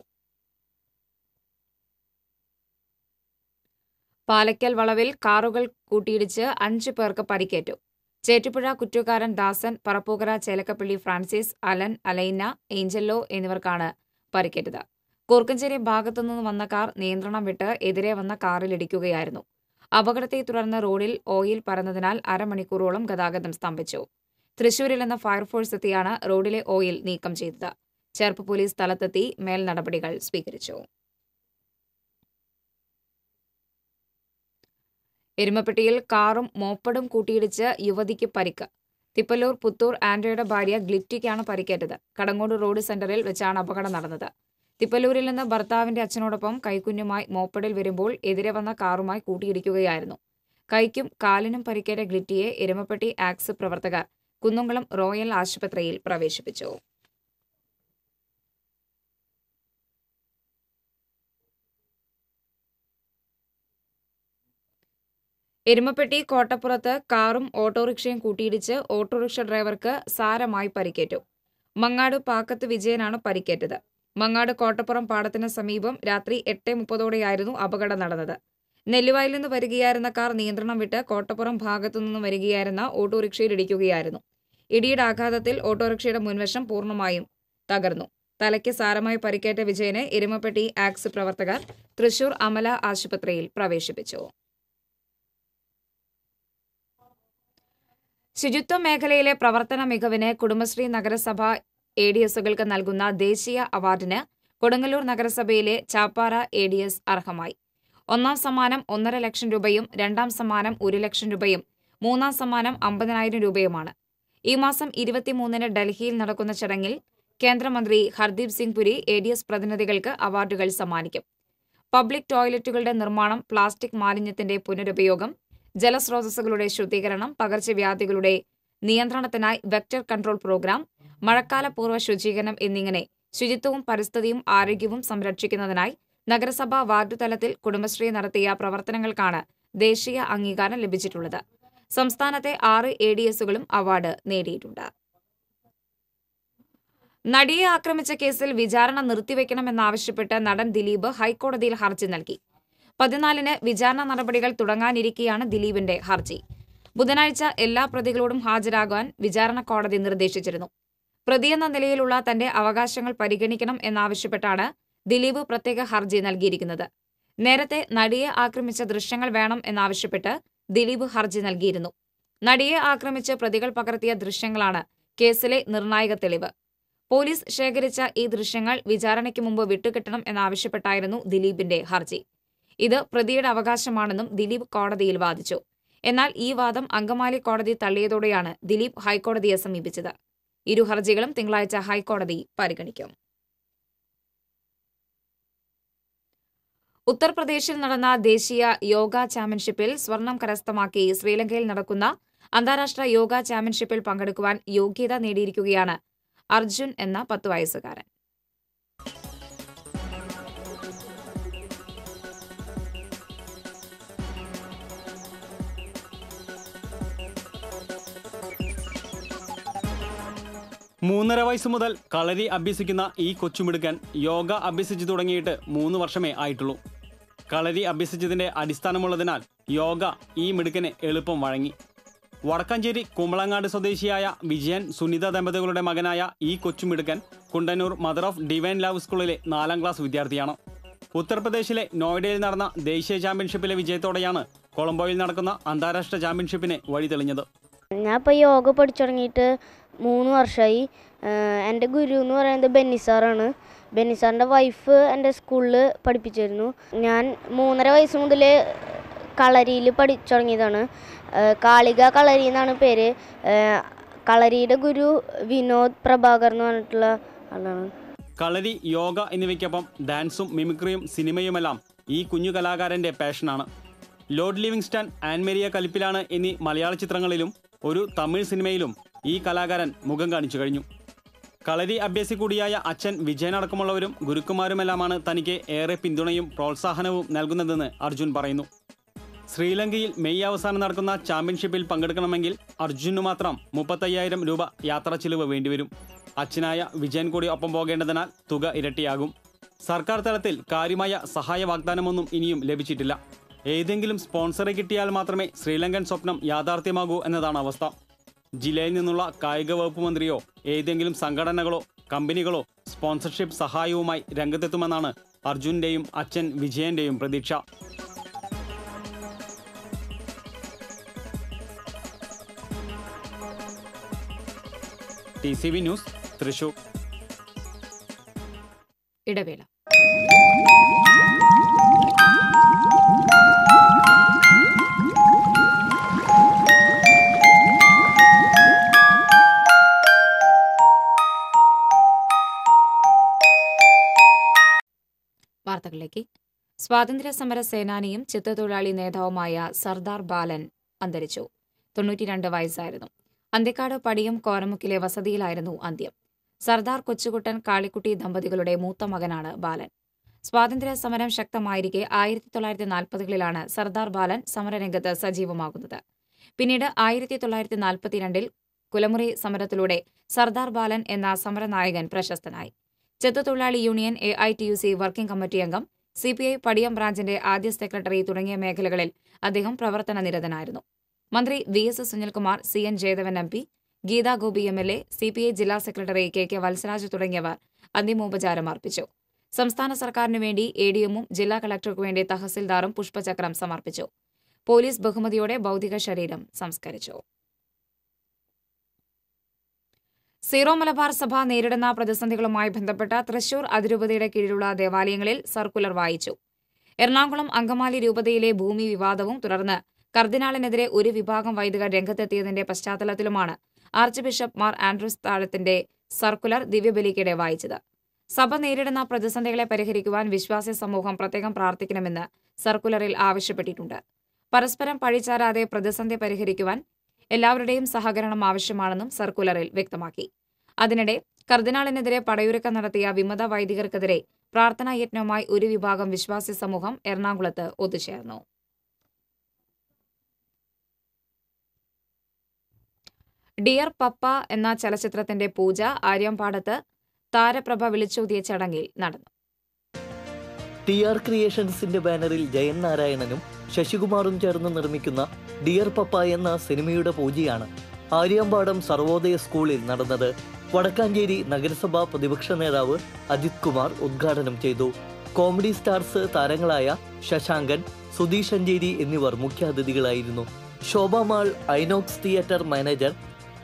പാലക്കൽ വളവിൽ കാറുകൾ കൂട്ടിയിടിച്ച് അഞ്ച് പേർക്ക് പരിക്കേറ്റു. ചേറ്റുപുഴ കുറ്റുകാരൻ ദാസൻ പറപ്പൂക്കര ചേലക്കപ്പള്ളി ഫ്രാൻസിസ് അലൻ അലൈന ഏഞ്ചല്ലോ എന്നിവർക്കാണ് പരിക്കേറ്റത്. കൂർക്കഞ്ചേരി ഭാഗത്തുനിന്ന് വന്ന കാർ നിയന്ത്രണം വിട്ട് എതിരെ വന്ന കാറിലിടിക്കുകയായിരുന്നു അപകടത്തെ തുടർന്ന് റോഡിൽ ഓയിൽ പരന്നതിനാൽ അരമണിക്കൂറോളം ഗതാഗതം സ്തംഭിച്ചു. തൃശൂരിൽ നിന്ന് ഫയർഫോഴ്സ് എത്തിയാണ് റോഡിലെ ഓയിൽ നീക്കം ചെയ്തത്. ചേർപ്പ് പോലീസ് സ്ഥലത്തെത്തി മേൽ നടപടികൾ സ്വീകരിച്ചു. എരുമപ്പെട്ടിയിൽ കാറും മോപ്പടും കൂട്ടിയിടിച്ച് യുവതിക്ക് പരിക്ക്. തിപ്പല്ലൂർ പുത്തൂർ ആൻഡ്രയുടെ ഭാര്യ ഗ്ലിറ്റിക്കാണ് പരിക്കേറ്റത്. കടങ്ങോട് റോഡ് സെന്ററിൽ വെച്ചാണ് അപകടം നടന്നത്. തിപ്പല്ലൂരിൽ നിന്ന് ഭർത്താവിന്റെ അച്ഛനോടൊപ്പം കൈക്കുഞ്ഞുമായി മോപ്പടിൽ വരുമ്പോൾ എതിരെ വന്ന കാറുമായി കൂട്ടിയിടിക്കുകയായിരുന്നു. കൈക്കും കാലിനും പരിക്കേറ്റ ഗ്ലിറ്റിയെ എരുമപ്പെട്ടി ആക്സ് പ്രവർത്തകർ കുന്നംകുളം റോയൽ ആശുപത്രിയിൽ പ്രവേശിപ്പിച്ചു. എരുമപ്പെട്ടി കോട്ടപ്പുറത്ത് കാറും ഓട്ടോറിക്ഷയും കൂട്ടിയിടിച്ച് ഓട്ടോറിക്ഷ ഡ്രൈവർക്ക് സാരമായി പരിക്കേറ്റു. മങ്ങാട് പാക്കത്ത് വിജയനാണ് പരിക്കേറ്റത്. മങ്ങാട് കോട്ടപ്പുറം പാടത്തിന് സമീപം രാത്രി എട്ട് മുപ്പതോടെയായിരുന്നു അപകടം നടന്നത്. നെല്ലുവായിൽ നിന്ന് വരികയായിരുന്ന കാർ നിയന്ത്രണം വിട്ട് കോട്ടപ്പുറം ഭാഗത്തുനിന്ന് വരികയായിരുന്ന ഓട്ടോറിക്ഷയിൽ ഇടിക്കുകയായിരുന്നു. ഇടിയുടെ ആഘാതത്തിൽ ഓട്ടോറിക്ഷയുടെ മുൻവശം പൂർണമായും തകർന്നു. തലയ്ക്ക് സാരമായി പരിക്കേറ്റ വിജയനെ എരുമപ്പെട്ടി ആക്സ് പ്രവർത്തകർ തൃശൂർ അമല ആശുപത്രിയിൽ പ്രവേശിപ്പിച്ചു. ശുചിത്വ മേഖലയിലെ പ്രവർത്തന മികവിന് കുടുംബശ്രീ നഗരസഭ എ ഡി എസുകൾക്ക് നൽകുന്ന ദേശീയ അവാർഡിന് കൊടുങ്ങല്ലൂർ നഗരസഭയിലെ ചാപ്പാറ എ ഡി എസ് അർഹമായി. ഒന്നാം സമ്മാനം ഒന്നര ലക്ഷം രൂപയും രണ്ടാം സമ്മാനം ഒരു ലക്ഷം രൂപയും മൂന്നാം സമ്മാനം അമ്പതിനായിരം രൂപയുമാണ്. ഈ മാസം ഇരുപത്തിമൂന്നിന് ഡൽഹിയിൽ നടക്കുന്ന ചടങ്ങിൽ കേന്ദ്രമന്ത്രി Hardeep Singh Puri A D S പ്രതിനിധികൾക്ക് അവാർഡുകൾ സമ്മാനിക്കും. പബ്ലിക് ടോയ്ലറ്റുകളുടെ നിർമ്മാണം പ്ലാസ്റ്റിക് മാലിന്യത്തിന്റെ പുനരുപയോഗം ജലസ്രോതസ്സുകളുടെ ശുദ്ധീകരണം പകർച്ചവ്യാധികളുടെ നിയന്ത്രണത്തിനായി വെക്ടർ കൺട്രോൾ പ്രോഗ്രാം മഴക്കാലപൂർവ ശുചീകരണം എന്നിങ്ങനെ ശുചിത്വവും പരിസ്ഥിതിയും ആരോഗ്യവും സംരക്ഷിക്കുന്നതിനായി നഗരസഭാ വാർഡ് തലത്തിൽ കുടുംബശ്രീ നടത്തിയ പ്രവർത്തനങ്ങൾക്കാണ് ദേശീയ അംഗീകാരം ലഭിച്ചിട്ടുള്ളത്. സംസ്ഥാനത്തെ ആറ് എ ഡി എസുകളും അവാർഡ് നേടിയിട്ടുണ്ട്. നടിയെ ആക്രമിച്ച കേസിൽ വിചാരണ നിർത്തിവെക്കണമെന്നാവശ്യപ്പെട്ട് നടൻ ദിലീപ് ഹൈക്കോടതിയിൽ ഹർജി നൽകി. പതിനാലിന് വിചാരണ നടപടികൾ തുടങ്ങാനിരിക്കെയാണ് ദിലീപിന്റെ ഹർജി. ബുധനാഴ്ച എല്ലാ പ്രതികളോടും ഹാജരാകാൻ വിചാരണ കോടതി നിർദ്ദേശിച്ചിരുന്നു. പ്രതിയെന്ന നിലയിലുള്ള തന്റെ അവകാശങ്ങൾ പരിഗണിക്കണം എന്നാവശ്യപ്പെട്ടാണ് ദിലീപ് പ്രത്യേക ഹർജി നൽകിയിരിക്കുന്നത്. നേരത്തെ നടിയെ ആക്രമിച്ച ദൃശ്യങ്ങൾ വേണം എന്നാവശ്യപ്പെട്ട് ദിലീപ് ഹർജി നൽകിയിരുന്നു. നടിയെ ആക്രമിച്ച് പ്രതികൾ പകർത്തിയ ദൃശ്യങ്ങളാണ് കേസിലെ നിർണായക തെളിവ്. പോലീസ് ശേഖരിച്ച ഈ ദൃശ്യങ്ങൾ വിചാരണയ്ക്ക് മുമ്പ് വിട്ടുകിട്ടണം എന്നാവശ്യപ്പെട്ടായിരുന്നു ദിലീപിന്റെ ഹർജി. ഇത് പ്രതിയുടെ അവകാശമാണെന്നും ദിലീപ് കോടതിയിൽ വാദിച്ചു. എന്നാൽ ഈ വാദം അങ്കമാലി കോടതി തള്ളിയതോടെയാണ് ദിലീപ് ഹൈക്കോടതിയെ സമീപിച്ചത്. ഇരു ഹർജികളും തിങ്കളാഴ്ച ഹൈക്കോടതി പരിഗണിക്കും. ഉത്തർപ്രദേശിൽ നടന്ന ദേശീയ യോഗ ചാമ്പ്യൻഷിപ്പിൽ സ്വർണം കരസ്ഥമാക്കി ശ്രീലങ്കയിൽ നടക്കുന്ന അന്താരാഷ്ട്ര യോഗ ചാമ്പ്യൻഷിപ്പിൽ പങ്കെടുക്കുവാൻ യോഗ്യത നേടിയിരിക്കുകയാണ് അർജുൻ എന്ന പത്ത് വയസ്സുകാരൻ. മൂന്നര വയസ്സ് മുതൽ കളരി അഭ്യസിക്കുന്ന ഈ കൊച്ചുമിടുക്കൻ യോഗ അഭ്യസിച്ചു തുടങ്ങിയിട്ട് മൂന്ന് വർഷമേ ആയിട്ടുള്ളൂ. കളരി അഭ്യസിച്ചതിന്റെ അടിസ്ഥാനമുള്ളതിനാൽ യോഗ ഈ മിടുക്കന് എളുപ്പം വഴങ്ങി. വടക്കഞ്ചേരി കുമ്പളങ്ങാട് സ്വദേശിയായ വിജയൻ സുനിത ദമ്പതികളുടെ മകനായ ഈ കൊച്ചുമിടുക്കൻ Kundannoor mother of divine love സ്കൂളിലെ നാലാം ക്ലാസ് വിദ്യാർത്ഥിയാണ്. ഉത്തർപ്രദേശിലെ നോയിഡയിൽ നടന്ന ദേശീയ ചാമ്പ്യൻഷിപ്പിലെ വിജയത്തോടെയാണ് കൊളംബോയിൽ നടക്കുന്ന അന്താരാഷ്ട്ര ചാമ്പ്യൻഷിപ്പിനെ വഴി തെളിഞ്ഞത് ഞാൻ ഇപ്പോൾ യോഗ പഠിച്ചു തുടങ്ങിയിട്ട് മൂന്ന് വർഷമായി എന്റെ ഗുരു എന്ന് പറയുന്നത് ബെന്നി സാറാണ്. ബെന്നി സാറിന്റെ വൈഫ് എന്റെ സ്കൂളിൽ പഠിപ്പിച്ചിരുന്നു. ഞാൻ മൂന്നര വയസ്സ് മുതൽ കളരിയിൽ പഠിച്ചു തുടങ്ങിയതാണ് കാളിക കളരി എന്നാണ് പേര്. കളരിയുടെ ഗുരു വിനോദ് പ്രഭാകർ എന്ന് പറഞ്ഞിട്ടുള്ള ആളാണ്. കളരി യോഗ എന്നിവയ്ക്കൊപ്പം ഡാൻസും മിമിക്രിയും സിനിമയുമെല്ലാം ഈ കുഞ്ഞു കലാകാരന്റെ പാഷനാണ്. ലോർഡ് ലിവിങ്സ്റ്റൺ ആൻമേരിയ കലിപ്പിലാണ് എന്നീ മലയാള ചിത്രങ്ങളിലും ഒരു തമിഴ് സിനിമയിലും ഈ കലാകാരൻ മുഖം കാണിച്ചു കഴിഞ്ഞു. കളരി അഭ്യസി കൂടിയായ അച്ഛൻ വിജയനടക്കമുള്ളവരും ഗുരുക്കുമാരുമെല്ലാമാണ് തനിക്ക് ഏറെ പിന്തുണയും പ്രോത്സാഹനവും നൽകുന്നതെന്ന് അർജുൻ പറയുന്നു. ശ്രീലങ്കയിൽ മെയ് അവസാനം നടക്കുന്ന ചാമ്പ്യൻഷിപ്പിൽ പങ്കെടുക്കണമെങ്കിൽ അർജുനു മാത്രം മുപ്പത്തയ്യായിരം രൂപ യാത്രാ ചിലവ് വേണ്ടിവരും. അച്ഛനായ വിജയൻ കൂടി ഒപ്പം പോകേണ്ടതിനാൽ തുക ഇരട്ടിയാകും. സർക്കാർ തലത്തിൽ കാര്യമായ സഹായ വാഗ്ദാനമൊന്നും ഇനിയും ലഭിച്ചിട്ടില്ല. ഏതെങ്കിലും സ്പോൺസറെ കിട്ടിയാൽ മാത്രമേ ശ്രീലങ്കൻ സ്വപ്നം യാഥാർത്ഥ്യമാകൂ എന്നതാണ് അവസ്ഥ. ജില്ലയിൽ നിന്നുള്ള കായിക വകുപ്പ് മന്ത്രിയോ ഏതെങ്കിലും സംഘടനകളോ കമ്പനികളോ സ്പോൺസർഷിപ്പ് സഹായവുമായി രംഗത്തെത്തുമെന്നാണ് അർജുന്റെയും അച്ഛൻ വിജയന്റെയും പ്രതീക്ഷ. T C V news Thrissur. ഇടവേള. വാർത്തകളിലേക്ക് സ്വാതന്ത്ര്യ സമര സേനാനിയും ചിത്രത്തൊഴിലാളി നേതാവുമായ സർദാർ ബാലൻ അന്തരിച്ചു തൊണ്ണൂറ്റിരണ്ട് വയസ്സായിരുന്നു അന്തിക്കാട് പടിയും കോരമുക്കിലെ വസതിയിലായിരുന്നു അന്ത്യം സർദാർ കൊച്ചുകുട്ടൻ കാളിക്കുട്ടി ദമ്പതികളുടെ മൂത്ത മകനാണ് ബാലൻ സ്വാതന്ത്ര്യ സമരം ശക്തമായിരിക്കെ ആയിരത്തി തൊള്ളായിരത്തി നാൽപ്പതുകളിലാണ് സർദാർ ബാലൻ സമരരംഗത്ത് സജീവമാകുന്നത് പിന്നീട് ആയിരത്തി തൊള്ളായിരത്തി നാൽപ്പത്തിരണ്ടിൽ കുലമുറി സമരത്തിലൂടെ സർദാർ ബാലൻ എന്ന സമരനായകൻ പ്രശസ്തനായി ചെത്തുതൊഴിലാളി union A I T U C working committee അംഗം സി പി ഐ പടിയം ബ്രാഞ്ചിന്റെ ആദ്യ സെക്രട്ടറി തുടങ്ങിയ മേഖലകളിൽ അദ്ദേഹം പ്രവർത്തന നിരതനായിരുന്നു. മന്ത്രി V S Sunilkumar C N Jayadevan M P Geetha Gopi M L A C P I ജില്ലാ സെക്രട്ടറി കെ കെ വത്സരാജ് തുടങ്ങിയവർ അന്തിമോപചാരം അർപ്പിച്ചു. സംസ്ഥാന സർക്കാരിനു വേണ്ടി എ ഡി എമ്മും ജില്ലാ കളക്ടർക്കു വേണ്ടി തഹസിൽദാറും പുഷ്പചക്രം സമർപ്പിച്ചു. പോലീസ് ബഹുമതിയോടെ ഭൗതിക ശരീരം സംസ്കരിച്ചു. സീറോ മലബാർ സഭ നേരിടുന്ന പ്രതിസന്ധികളുമായി ബന്ധപ്പെട്ട തൃശൂർ അതിരൂപതയുടെ കീഴിലുള്ള ദേവാലയങ്ങളിൽ സർക്കുലർ വായിച്ചു. എറണാകുളം അങ്കമാലി രൂപതയിലെ ഭൂമി വിവാദവും തുടർന്ന് കർദിനാളിനെതിരെ ഒരു വിഭാഗം വൈദികർ രംഗത്തെത്തിയതിന്റെ പശ്ചാത്തലത്തിലുമാണ് ആർച്ച് ബിഷപ്പ് മാർ ആൻഡ്രൂസ് താഴത്തിന്റെ സർക്കുലർ ദിവ്യബലിക്കിടെ വായിച്ചത്. സഭ നേരിടുന്ന പ്രതിസന്ധികളെ പരിഹരിക്കുവാൻ വിശ്വാസി സമൂഹം പ്രത്യേകം പ്രാർത്ഥിക്കണമെന്ന് സർക്കുലറിൽ ആവശ്യപ്പെട്ടിട്ടുണ്ട്. പരസ്പരം പഴിച്ചാരാതെ പ്രതിസന്ധി പരിഹരിക്കുവാൻ എല്ലാവരുടെയും സഹകരണം ആവശ്യമാണെന്നും സർക്കുലറിൽ വ്യക്തമാക്കി. അതിനിടെ കർദിനാളിനെതിരെ പടയുരക്കം നടത്തിയ വിമത വൈദികർക്കെതിരെ പ്രാർത്ഥനായജ്ഞവുമായി ഒരു വിഭാഗം വിശ്വാസി സമൂഹം എറണാകുളത്ത് ഒത്തുചേർന്നു. ഡിയർ പപ്പ എന്ന ചലച്ചിത്രത്തിന്റെ പൂജ ആര്യമ്പാടത്ത് താരപ്രഭ വിളിച്ചോതിയ ചടങ്ങിൽ നടന്നു. ടി ആർ ക്രിയേഷൻസിന്റെ ബാനറിൽ ജയൻ നാരായണനും ശശികുമാറും ചേർന്ന് നിർമ്മിക്കുന്ന ഡിയർ പപ്പ എന്ന സിനിമയുടെ പൂജയാണ് ആര്യാമ്പാടം സർവോദയ സ്കൂളിൽ നടന്നത്. വടക്കാഞ്ചേരി നഗരസഭാ പ്രതിപക്ഷ നേതാവ് അജിത് കുമാർ ഉദ്ഘാടനം ചെയ്തു. കോമഡി സ്റ്റാർസ് താരങ്ങളായ ശശാങ്കൻ സുധീഷ് അഞ്ചേരി എന്നിവർ മുഖ്യാതിഥികളായിരുന്നു. Shobha Mall Inox theatre manager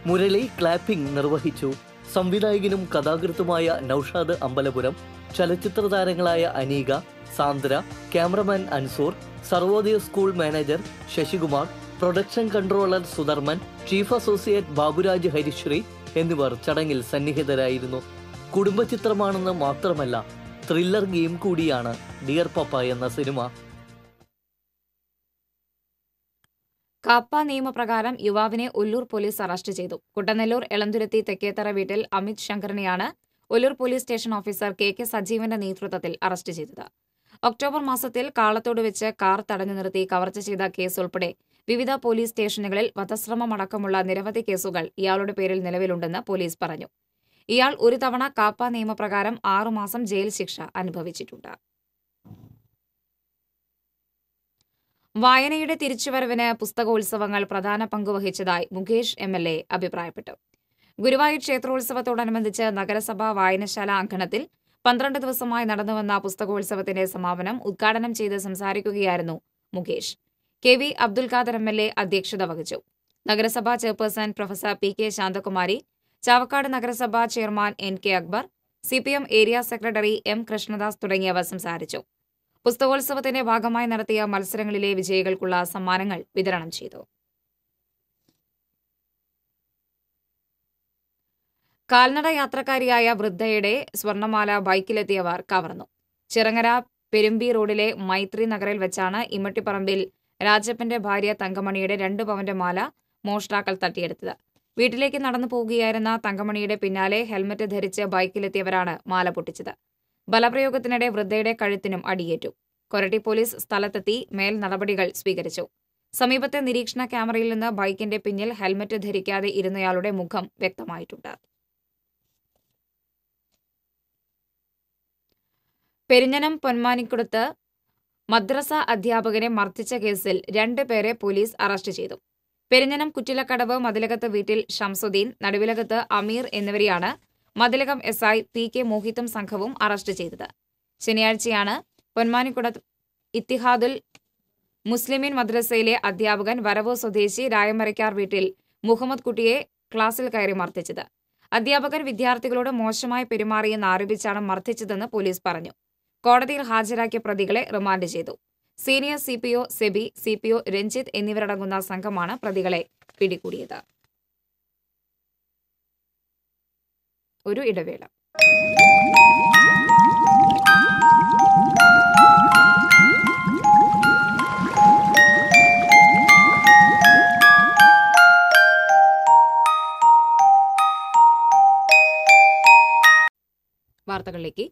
Murali clapping നിർവഹിച്ചു. സംവിധായകനും കഥാകൃത്തുമായ നൌഷാദ് അമ്പലപുരം ചലച്ചിത്ര താരങ്ങളായ Aneeka Sandra cameraman Ansoor Sarvodaya school manager Sasikumar production controller Sudharmman chief associate Baburaj Harisree എന്നിവർ ചടങ്ങിൽ സന്നിഹിതരായിരുന്നു. കുടുംബചിത്രമാണെന്ന് മാത്രമല്ല ത്രില്ലർ ഗെയിം കൂടിയാണ് ഡിയർ പപ്പ എന്ന സിനിമ. കാപ്പ നിയമപ്രകാരം യുവാവിനെ ഒല്ലൂർ പോലീസ് അറസ്റ്റ് ചെയ്തു. കുട്ടനെല്ലൂർ എളന്തുരുത്തി തെക്കേത്തറ വീട്ടിൽ Amit ശങ്കറിനെയാണ് Ollur police station officer K K സജീവന്റെ നേതൃത്വത്തിൽ അറസ്റ്റ് ചെയ്തത്. ഒക്ടോബർ മാസത്തിൽ കാളത്തോട് വെച്ച് കാർ തടഞ്ഞു നിർത്തി കവർച്ച ചെയ്ത കേസ് ഉൾപ്പെടെ വിവിധ പോലീസ് സ്റ്റേഷനുകളിൽ വധശ്രമമടക്കമുള്ള നിരവധി കേസുകൾ ഇയാളുടെ പേരിൽ നിലവിലുണ്ടെന്ന് പോലീസ് പറഞ്ഞു. ഇയാൾ ഒരു തവണ കാപ്പ നിയമപ്രകാരം ആറുമാസം ജയിൽ ശിക്ഷ അനുഭവിച്ചിട്ടുണ്ട്. വായനയുടെ തിരിച്ചുവരവിന് പുസ്തകോത്സവങ്ങൾ പ്രധാന പങ്കുവഹിച്ചതായി മുകേഷ് എം എൽ എ അഭിപ്രായപ്പെട്ടു. ഗുരുവായൂർ ക്ഷേത്രോത്സവത്തോടനുബന്ധിച്ച് നഗരസഭാ വായനശാല അങ്കണത്തിൽ പന്ത്രണ്ട് ദിവസമായി നടന്നുവന്ന പുസ്തകോത്സവത്തിന്റെ സമാപനം ഉദ്ഘാടനം ചെയ്ത് സംസാരിക്കുകയായിരുന്നു Mukesh. K V Abdul Khader M L A അധ്യക്ഷത വഹിച്ചു. നഗരസഭാ chairperson professor P K Santhakumari Chavakkad നഗരസഭാ chairman N K Akbar C P M area secretary M Krishnadas തുടങ്ങിയവർ സംസാരിച്ചു. പുസ്തകോത്സവത്തിന്റെ ഭാഗമായി നടത്തിയ മത്സരങ്ങളിലെ വിജയികൾക്കുള്ള സമ്മാനങ്ങൾ വിതരണം ചെയ്തു. കാൽനട യാത്രക്കാരിയായ വൃദ്ധയുടെ സ്വർണമാല ബൈക്കിലെത്തിയവർ കവർന്നു. ചിറങ്ങര പെരുമ്പി റോഡിലെ മൈത്രി നഗറിൽ വെച്ചാണ് ഇമ്മട്ടിപ്പറമ്പിൽ രാജപ്പന്റെ ഭാര്യ തങ്കമണിയുടെ രണ്ട് പവന്റെ മാല മോഷ്ടാക്കൾ തട്ടിയെടുത്തത്. വീട്ടിലേക്ക് നടന്നു പോവുകയായിരുന്ന തങ്കമണിയുടെ പിന്നാലെ ഹെൽമറ്റ് ധരിച്ച് ബൈക്കിലെത്തിയവരാണ് മാല പൊട്ടിച്ചത്. ബലപ്രയോഗത്തിനിടെ വൃദ്ധയുടെ കഴുത്തിനും അടിയേറ്റു. കൊരട്ടി പോലീസ് സ്ഥലത്തെത്തി മേൽ നടപടികൾ സ്വീകരിച്ചു. സമീപത്തെ നിരീക്ഷണ ക്യാമറയിൽ നിന്ന് ബൈക്കിന്റെ പിന്നിൽ ഹെൽമറ്റ് ധരിക്കാതെ ഇരുന്നയാളുടെ മുഖം വ്യക്തമായിട്ടുണ്ട്. പെരിഞ്ഞനം പൊന്മാനിക്കുടത്ത് മദ്രസ അധ്യാപകനെ മർദ്ദിച്ച കേസിൽ രണ്ടുപേരെ പോലീസ് അറസ്റ്റ് ചെയ്തു. പെരിഞ്ഞനം കുറ്റിലക്കടവ് മതിലകത്ത് വീട്ടിൽ ഷംസുദ്ദീൻ നടുവിലകത്ത് അമീർ എന്നിവരെയാണ് Mathilakam S I P K മോഹിത്തും സംഘവും അറസ്റ്റ് ചെയ്തത്. ശനിയാഴ്ചയാണ് പൊന്മാനിക്കുട ഇത്തിഹാദുൽ മുസ്ലിമീൻ മദ്രസയിലെ അധ്യാപകൻ വരവോ സ്വദേശി രായമരയ്ക്കാർ വീട്ടിൽ മുഹമ്മദ് കുട്ടിയെ ക്ലാസ്സിൽ കയറി മർദ്ദിച്ചത്. അധ്യാപകൻ വിദ്യാർത്ഥികളോട് മോശമായി പെരുമാറിയെന്ന് ആരോപിച്ചാണ് മർദ്ദിച്ചതെന്ന് പോലീസ് പറഞ്ഞു. കോടതിയിൽ ഹാജരാക്കിയ പ്രതികളെ റിമാൻഡ് ചെയ്തു. Senior C P O Seby C P O Ranjith എന്നിവരടങ്ങുന്ന സംഘമാണ് പ്രതികളെ പിടികൂടിയത്. ഒരു ഇടവേള. വാർത്തകളിലേക്ക്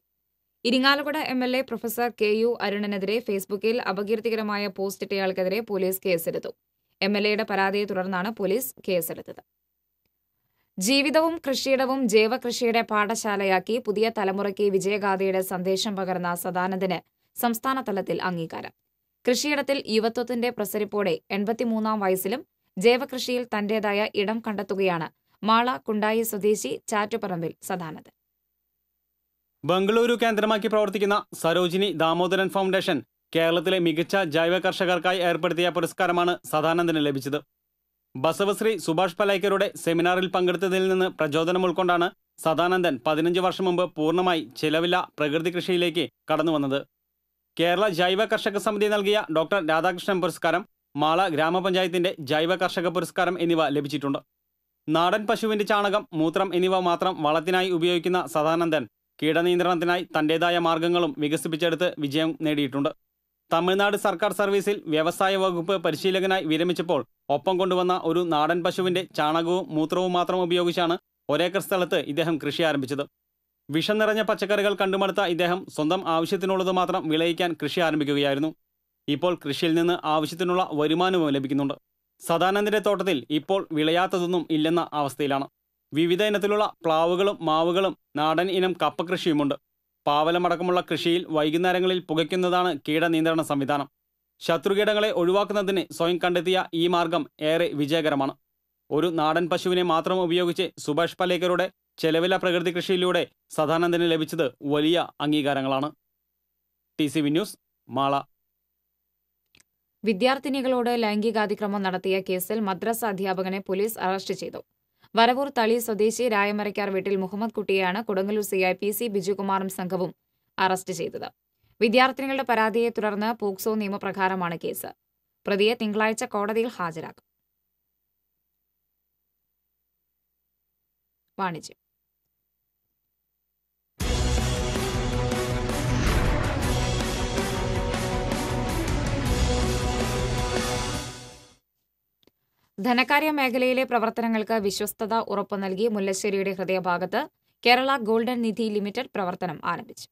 Irinjalakuda M L A professor K U അരുണനെതിരെ ഫേസ്ബുക്കിൽ അപകീർത്തികരമായ പോസ്റ്റ് ഇട്ടയാൾക്കെതിരെ പോലീസ് കേസെടുത്തു. എം എൽ എയുടെ പരാതിയെ തുടർന്നാണ് പോലീസ് കേസെടുത്തത്. ജീവിതവും കൃഷിയിടവും ജൈവകൃഷിയുടെ പാഠശാലയാക്കി പുതിയ തലമുറയ്ക്ക് വിജയഗാഥയുടെ സന്ദേശം പകർന്ന സദാനന്ദന് സംസ്ഥാന തലത്തിൽ അംഗീകാരം. കൃഷിയിടത്തിൽ യുവത്വത്തിന്റെ പ്രസരിപ്പോടെ എൺപത്തിമൂന്നാം വയസ്സിലും ജൈവകൃഷിയിൽ തന്റേതായ ഇടം കണ്ടെത്തുകയാണ് മാള കുണ്ടായി സ്വദേശി ചാറ്റുപറമ്പിൽ സദാനന്ദൻ. ബംഗളൂരു കേന്ദ്രമാക്കി പ്രവർത്തിക്കുന്ന സരോജിനി ദാമോദരൻ ഫൗണ്ടേഷൻ കേരളത്തിലെ മികച്ച ജൈവ കർഷകർക്കായി ഏർപ്പെടുത്തിയ പുരസ്കാരമാണ് സദാനന്ദന് ലഭിച്ചത്. ബസവശ്രീ സുഭാഷ് പലൈക്കറുടെ സെമിനാറിൽ പങ്കെടുത്തതിൽ നിന്ന് പ്രചോദനം ഉൾക്കൊണ്ടാണ് സദാനന്ദൻ പതിനഞ്ച് വർഷം മുമ്പ് പൂർണമായി ചിലവില്ല പ്രകൃതി കൃഷിയിലേക്ക് കടന്നുവന്നത്. കേരള ജൈവ കർഷക സമിതി നൽകിയ ഡോക്ടർ രാധാകൃഷ്ണൻ പുരസ്കാരം മാള ഗ്രാമപഞ്ചായത്തിന്റെ ജൈവ കർഷക പുരസ്കാരം എന്നിവ ലഭിച്ചിട്ടുണ്ട്. നാടൻ പശുവിന്റെ ചാണകം മൂത്രം എന്നിവ മാത്രം വളത്തിനായി ഉപയോഗിക്കുന്ന സദാനന്ദൻ കീടനിയന്ത്രണത്തിനായി തന്റേതായ മാർഗങ്ങളും വികസിപ്പിച്ചെടുത്ത് വിജയം നേടിയിട്ടുണ്ട്. തമിഴ്നാട് സർക്കാർ സർവീസിൽ വ്യവസായ വകുപ്പ് പരിശീലകനായി വിരമിച്ചപ്പോൾ ഒപ്പം കൊണ്ടുവന്ന ഒരു നാടൻ പശുവിന്റെ ചാണകവും മൂത്രവും മാത്രം ഉപയോഗിച്ചാണ് ഒരേക്കർ സ്ഥലത്ത് ഇദ്ദേഹം കൃഷി ആരംഭിച്ചത്. വിഷം നിറഞ്ഞ പച്ചക്കറികൾ കണ്ടുമടുത്ത ഇദ്ദേഹം സ്വന്തം ആവശ്യത്തിനുള്ളത് മാത്രം വിളയിക്കാൻ കൃഷി ആരംഭിക്കുകയായിരുന്നു. ഇപ്പോൾ കൃഷിയിൽ നിന്ന് ആവശ്യത്തിനുള്ള വരുമാനവും ലഭിക്കുന്നുണ്ട്. സദാനന്ദന്റെ തോട്ടത്തിൽ ഇപ്പോൾ വിളയാത്തതൊന്നും ഇല്ലെന്ന അവസ്ഥയിലാണ്. വിവിധ ഇനത്തിലുള്ള പ്ലാവുകളും മാവുകളും നാടൻ ഇനം കപ്പ കൃഷിയുമുണ്ട് പാവലമടക്കമുള്ള കൃഷിയിൽ വൈകുന്നേരങ്ങളിൽ പുകയ്ക്കുന്നതാണ് കീടനിയന്ത്രണ സംവിധാനം. ശത്രുകീടങ്ങളെ ഒഴിവാക്കുന്നതിന് സ്വയം കണ്ടെത്തിയ ഈ മാർഗം ഏറെ വിജയകരമാണ്. ഒരു നാടൻ പശുവിനെ മാത്രം ഉപയോഗിച്ച് സുഭാഷ് പലേക്കറുടെ ചെലവില പ്രകൃതി കൃഷിയിലൂടെ സദാനന്ദന് ലഭിച്ചത് വലിയ അംഗീകാരങ്ങളാണ്. T C V news Mala. വിദ്യാർത്ഥിനികളോട് ലൈംഗികാതിക്രമം നടത്തിയ കേസിൽ മദ്രസ അധ്യാപകനെ പോലീസ് അറസ്റ്റ് ചെയ്തു. വരവൂർ തളി സ്വദേശി രായമരയ്ക്കാർ വീട്ടിൽ മുഹമ്മദ് കുട്ടിയെയാണ് കൊടുങ്ങല്ലൂർ സിഐ പി സി ബിജുകുമാറും സംഘവും അറസ്റ്റ് ചെയ്തത്. വിദ്യാർത്ഥിനികളുടെ പരാതിയെ തുടർന്ന് പോക്സോ നിയമപ്രകാരമാണ് കേസ്. പ്രതിയെ തിങ്കളാഴ്ച കോടതിയിൽ ഹാജരാക്കും. വാണിജ്യം. ധനകാര്യ മേഖലയിലെ പ്രവർത്തനങ്ങൾക്ക് വിശ്വസ്തത ഉറപ്പു നൽകി മുല്ലശ്ശേരിയുടെ ഹൃദയഭാഗത്ത് കേരള ഗോൾഡൻ നിധി ലിമിറ്റഡ് പ്രവർത്തനം ആരംഭിച്ചു.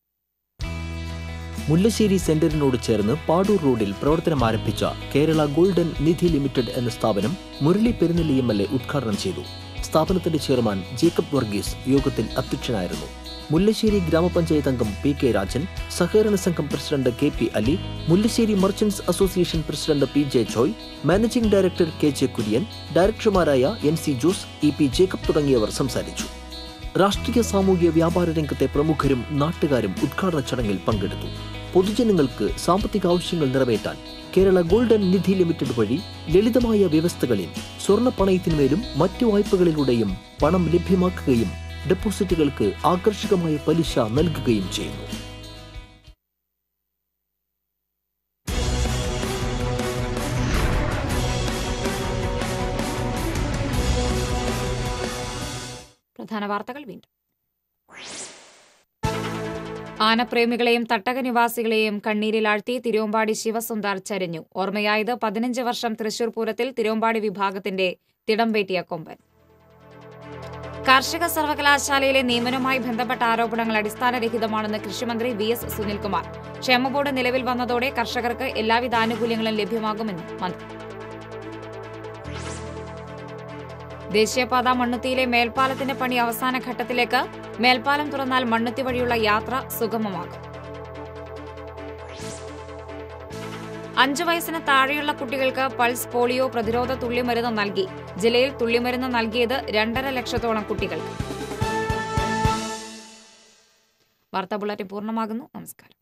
മുല്ലശ്ശേരി സെന്ററിനോട് ചേർന്ന് പാടൂർ റോഡിൽ പ്രവർത്തനം ആരംഭിച്ച കേരള ഗോൾഡൻ നിധി ലിമിറ്റഡ് എന്ന സ്ഥാപനം Murali Perunnelli M L A ഉദ്ഘാടനം ചെയ്തു. സ്ഥാപനത്തിന്റെ ചെയർമാൻ ജേക്കബ് വർഗീസ് യോഗത്തിൽ അധ്യക്ഷനായിരുന്നു. മുല്ലശ്ശേരി ഗ്രാമപഞ്ചായത്ത് അംഗം പി കെ രാജൻ സഹകരണ സംഘം president K P Ali Mullassery merchants association president P J Joy managing director K J Kurian ഡയറക്ടർമാരായ N C Jose E P Jacob തുടങ്ങിയവർ സംസാരിച്ചു. രാഷ്ട്രീയ സാമൂഹ്യ വ്യാപാര രംഗത്തെ പ്രമുഖരും നാട്ടുകാരും ഉദ്ഘാടന ചടങ്ങിൽ പങ്കെടുത്തു. പൊതുജനങ്ങൾക്ക് സാമ്പത്തിക ആവശ്യങ്ങൾ നിറവേറ്റാൻ കേരള ഗോൾഡൻ നിധി ലിമിറ്റഡ് വഴി ലളിതമായ വ്യവസ്ഥകളിൽ സ്വർണ പണയത്തിന്മേലും മറ്റു വായ്പകളിലൂടെയും പണം ലഭ്യമാക്കുകയും ഡെപ്പോസിറ്റുകൾക്ക് ആകർഷകമായ പലിശ നൽകുകയും ചെയ്യുന്നു. പ്രധാന വാർത്തകൾ വീണ്ടും. ആനപ്രേമികളെയും തട്ടക നിവാസികളെയും കണ്ണീരിലാഴ്ത്തി തിരുവമ്പാടി ശിവസുന്ദർ ചരിഞ്ഞു. ഓർമ്മയായത് പതിനഞ്ച് വർഷം തൃശൂർ പൂരത്തിൽ തിരുവമ്പാടി വിഭാഗത്തിന്റെ തിടംപേറ്റിയ കൊമ്പൻ. കാർഷിക സർവകലാശാലയിലെ നിയമനവുമായി ബന്ധപ്പെട്ട ആരോപണങ്ങൾ അടിസ്ഥാനരഹിതമാണെന്ന് കൃഷിമന്ത്രി വി എസ് സുനിൽകുമാർ. ക്ഷേമബോർഡ് നിലവിൽ വന്നതോടെ കർഷകർക്ക് എല്ലാവിധ ആനുകൂല്യങ്ങളും ലഭ്യമാകുമെന്നും മന്ത്രി. ദേശീയപാത മണ്ണുത്തിയിലെ മേൽപ്പാലത്തിന്റെ പണി അവസാന ഘട്ടത്തിലേക്ക് മേൽപ്പാലം തുറന്നാൽ മണ്ണുത്തി വഴിയുള്ള യാത്ര സുഗമമാകും. അഞ്ചു വയസ്സിന് താഴെയുള്ള കുട്ടികൾക്ക് പൾസ് പോളിയോ പ്രതിരോധ തുള്ളിമരുന്ന് നൽകി. ജില്ലയിൽ തുള്ളിമരുന്ന് നൽകിയത് രണ്ടര ലക്ഷത്തോളം കുട്ടികൾ വാർത്താ ബുള്ളറ്റിൻ പൂർണമാകുന്നു. നമസ്കാരം.